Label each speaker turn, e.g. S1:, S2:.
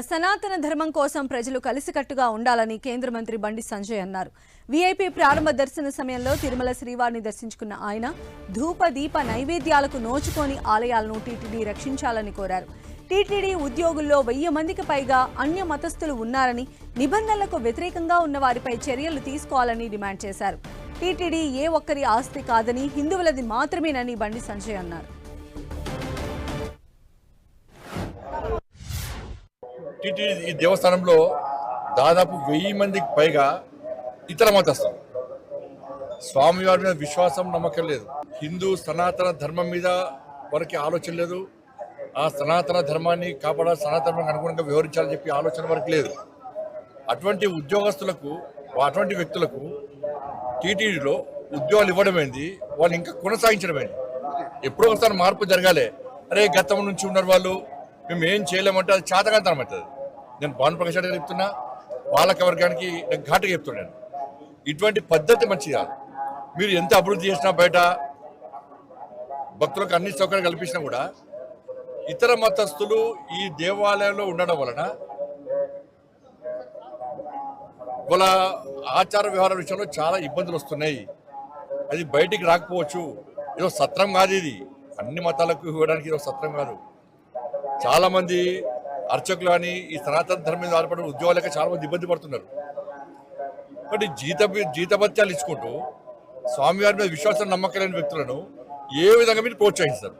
S1: సనాతన ధర్మం కోసం ప్రజలు కలిసికట్టుగా ఉండాలని కేంద్ర మంత్రి బండి సంజయ్ అన్నారు. వీఐపీ ప్రారంభ దర్శన సమయంలో తిరుమల శ్రీవారిని దర్శించుకున్న ఆయన ధూప దీప నైవేద్యాలకు నోచుకొని ఆలయాలను టీటీడీ రక్షించాలని కోరారు. టీటీడీ ఉద్యోగుల్లో వెయ్యి మందికి పైగా అన్య మతస్థులు ఉన్నారని నిబంధనలకు వ్యతిరేకంగా ఉన్న వారిపై చర్యలు తీసుకోవాలని డిమాండ్ చేశారు. టీటీడీ ఏ ఒక్కరి ఆస్తి కాదని హిందువులది మాత్రమేనని బండి సంజయ్ అన్నారు.
S2: టిటి ఈ దేవస్థానంలో దాదాపు వెయ్యి మందికి పైగా ఇతర మతస్థులు. స్వామివారి మీద విశ్వాసం నమ్మకం లేదు. హిందూ సనాతన ధర్మం మీద వారికి ఆలోచన లేదు. ఆ సనాతన ధర్మాన్ని కాపాడాలి సనాతనానికి అనుగుణంగా వివరించాలని చెప్పి ఆలోచన వరకు లేదు. అటువంటి ఉద్యోగస్తులకు అటువంటి వ్యక్తులకు టీటీడీలో ఉద్యోగాలు ఇవ్వడమైంది వాళ్ళు ఇంకా కొనసాగించడమైంది ఎప్పుడో ఒకసారి మార్పు జరగాలి. అరే గతం నుంచి ఉన్నారు వాళ్ళు. మేము ఏం చేయలేమంటే అది చేతకాంతనం అవుతుంది. నేను భాను ప్రకాష్ రెడ్డి గారు చెప్తున్నా పాలక వర్గానికి నేను ఘాటుగా చెప్తున్నాను ఇటువంటి పద్ధతి మంచిది? కాదు మీరు ఎంత అభివృద్ధి చేసినా బయట భక్తులకు అన్ని సౌకర్యాలు కల్పించినా కూడా ఇతర మతస్థులు ఈ దేవాలయంలో ఉండడం వలన వాళ్ళ ఆచార వ్యవహారాల విషయంలో చాలా ఇబ్బందులు వస్తున్నాయి. అది బయటికి రాకపోవచ్చు. ఏదో సత్రం కాదు ఇది. అన్ని మతాలకు ఇవ్వడానికి ఇది ఒక సత్రం కాదు. చాలా మంది అర్చకులు కానీ ఈ సనాతన ధర్మం మీద ఆధారపడిన ఉద్యోగాలకి చాలా మంది ఇబ్బంది పడుతున్నారు. కాబట్టి జీత జీతభత్యాలు ఇచ్చుకుంటూ స్వామివారి మీద విశ్వాసం నమ్మకం లేని వ్యక్తులను ఏ విధంగా మీరు ప్రోత్సహిస్తారు?